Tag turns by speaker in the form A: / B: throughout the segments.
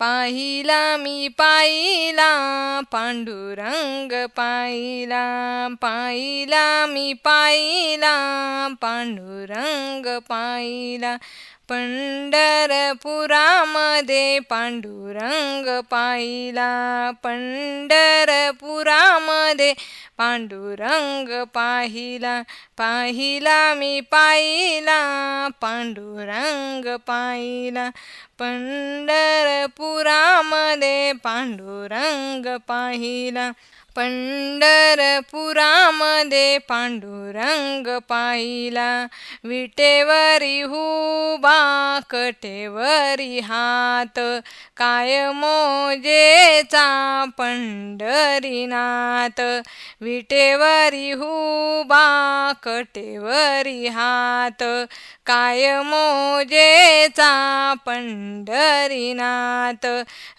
A: पाहिला मी पाहिला पांडुरंग पाहिला पाहिला मी पाहिला पांडुरंग पाहिला पंढरपुरामध्ये पांडुरंग पाहिला पंढरपुरामध्ये पांडुरंग पाहिला पाहिला मी पाहिला पांडुरंग पाहिला पंढरपुरामध्ये पांडुरंग पाहिला. पंढरपुरामध्ये पांडुरंग पाहिला. विटेवरी हुबा कटेवरी हात काय मोजेचा पंढरीनाथ. विटेवरी हुबा कटेवरी हात काय मोजेचा पंढरीनाथ.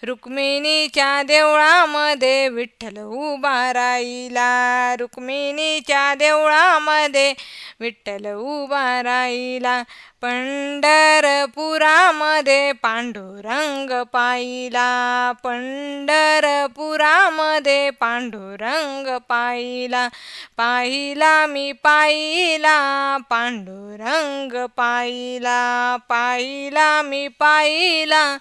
A: रुक्मिणीच्या देवळामध्ये विठ्ठल उभा राहिला. रुक्मिणीच्या देवळामध्ये विठ्ठल उभा राहिला. पंढरपुरामध्ये पांडुरंग पाहिला. पंढरपुरामध्ये पांडुरंग पाहिला. पाहिला मी पाहिला पांडुरंग पाहिला. पाहिला मी पाहिला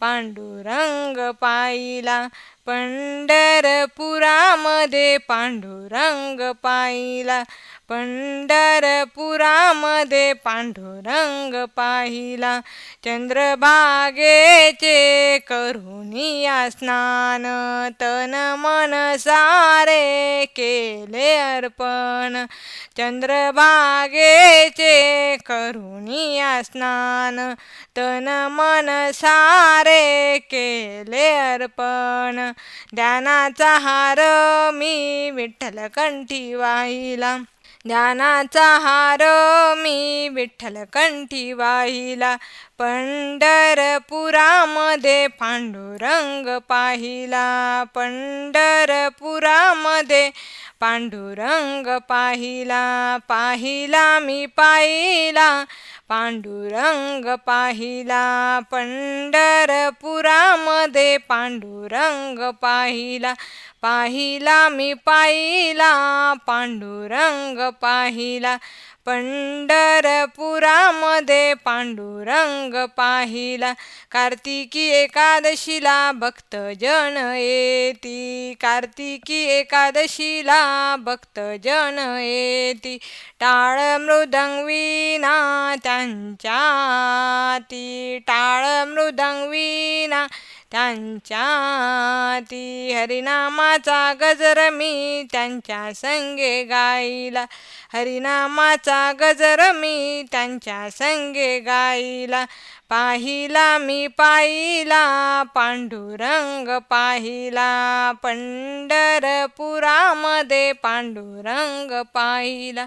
A: पांडुरंग पाहिला. पंढरपुरामध्ये पांडुरंग पाहिला. पंढरपुरामध्ये पांडुरंग पाहिला. चंद्रभागेचे करुनिया स्नान तन मन सारे केले अर्पण. चंद्रभागेचे करुनिया स्नान तन मन सारे केले अर्पण. ध्यानाचा हार मी विठ्ठल कंठी वाहिला. ध्यानाचा हार मी विठ्ठल कंठी वाहिला. पंढरपुरामध्ये पांडुरंग पाहिला. पंढरपुरामध्ये पांडुरंग पाहिला. पाहिला मी पाहिला. पांडुरंग पाहिला पंढरपुरामध्ये पांडुरंग पाहिला. पाहिला मी पाहिला पांडुरंग पाहिला. पंढरपुरामध्ये पांडुरंग पाहिला. कार्तिकी एकादशीला भक्तजन येती. कार्तिकी एकादशीला भक्तजन येती. टाळ मृदंगवीना त्यांच्या ती टाळ मृदंगवीना त्यांच्या ती हरिनामाचा गजर मी त्यांच्या संगे गाईला. हरिनामाचा गजर मी त्यांच्या संगे गाईला. पाहिला मी पाहिला पांडुरंग पाहिला. पंढरपुरामध्ये पांडुरंग पाहिला.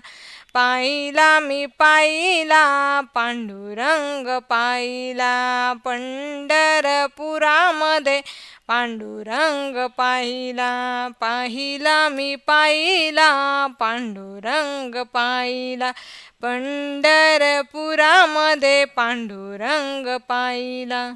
A: पाहिला मी पाहिला पांडुरंग पाहिला. पंढरपुरामध्ये पांडुरंग पाहिला पाहिला मी पाहिला पांडुरंग पाहिला. पंढरपुरामध्ये पांडुरंग पाहिला.